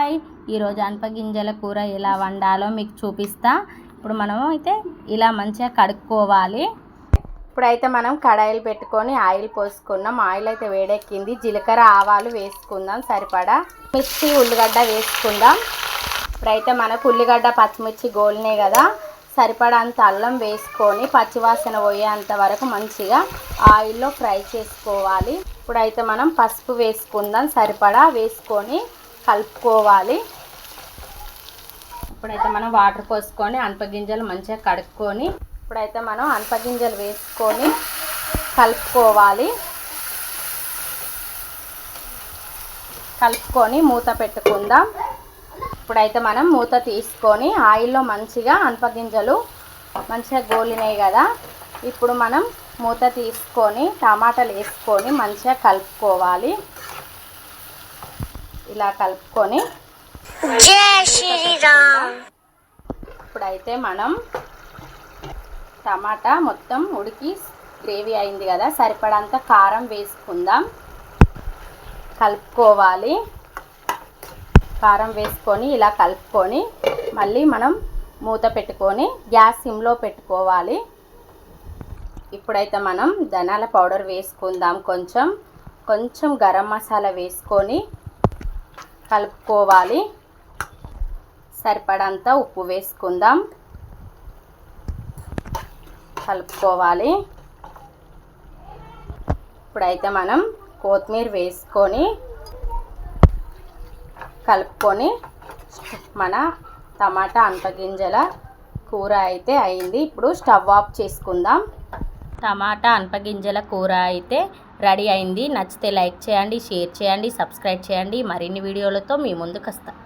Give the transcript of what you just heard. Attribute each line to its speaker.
Speaker 1: Hi ఈరోజు అనపగింజల కూర ఎలా వండాలో మీకు చూపిస్తా. ఇప్పుడు మనం అయితే ఇలా మంచిగా కడుక్కోవాలి. ఇప్పుడైతే మనం కడాయిలు పెట్టుకొని ఆయిల్ పోసుకున్నాం. ఆయిల్ అయితే వేడెక్కింది. జీలకర్ర ఆవాలు వేసుకుందాం. సరిపడా మిర్చి ఉల్లిగడ్డ వేసుకుందాం. ఇప్పుడైతే మనకు ఉల్లిగడ్డ పచ్చిమిర్చి గోలినాయి కదా. సరిపడంత అల్లం వేసుకొని పచ్చివాసన పోయేంత వరకు మంచిగా ఆయిల్లో ఫ్రై చేసుకోవాలి. ఇప్పుడైతే మనం పసుపు వేసుకుందాం. సరిపడా వేసుకొని కలుపుకోవాలి. ఇప్పుడైతే మనం వాటర్ పోసుకొని అనపగింజలు మంచిగా కడుక్కొని ఇప్పుడైతే మనం అనపగింజలు వేసుకొని కలుపుకోవాలి. కలుపుకొని మూత పెట్టుకుందాం. ఇప్పుడైతే మనం మూత తీసుకొని ఆయిల్లో మంచిగా అనపగింజలు మంచిగా గోలినాయి కదా. ఇప్పుడు మనం మూత తీసుకొని టమాటాలు వేసుకొని మంచిగా కలుపుకోవాలి. ఇలా కలుపుకొని ఇప్పుడైతే మనం టమాటా మొత్తం ఉడికి గ్రేవీ అయింది కదా సరిపడంత కారం వేసుకుందాం. కలుపుకోవాలి. కారం వేసుకొని ఇలా కలుపుకొని మళ్ళీ మనం మూత పెట్టుకొని గ్యాస్ సిమ్లో పెట్టుకోవాలి. ఇప్పుడైతే మనం ధనాల పౌడర్ వేసుకుందాం కొంచెం. కొంచెం గరం మసాలా వేసుకొని కలుపుకోవాలి. సరిపడంత ఉప్పు వేసుకుందాం. కలుపుకోవాలి. ఇప్పుడైతే మనం కొత్తిమీర వేసుకొని కలుపుకొని మన టమాటా అనపగింజల కూర అయితే అయింది. ఇప్పుడు స్టవ్ ఆఫ్ చేసుకుందాం. టమాటా అనపగింజల కూర అయితే రెడీ అయింది. నచ్చితే లైక్ చేయండి షేర్ చేయండి సబ్స్క్రైబ్ చేయండి. మరిన్ని వీడియోలతో మీ ముందుకు వస్తాను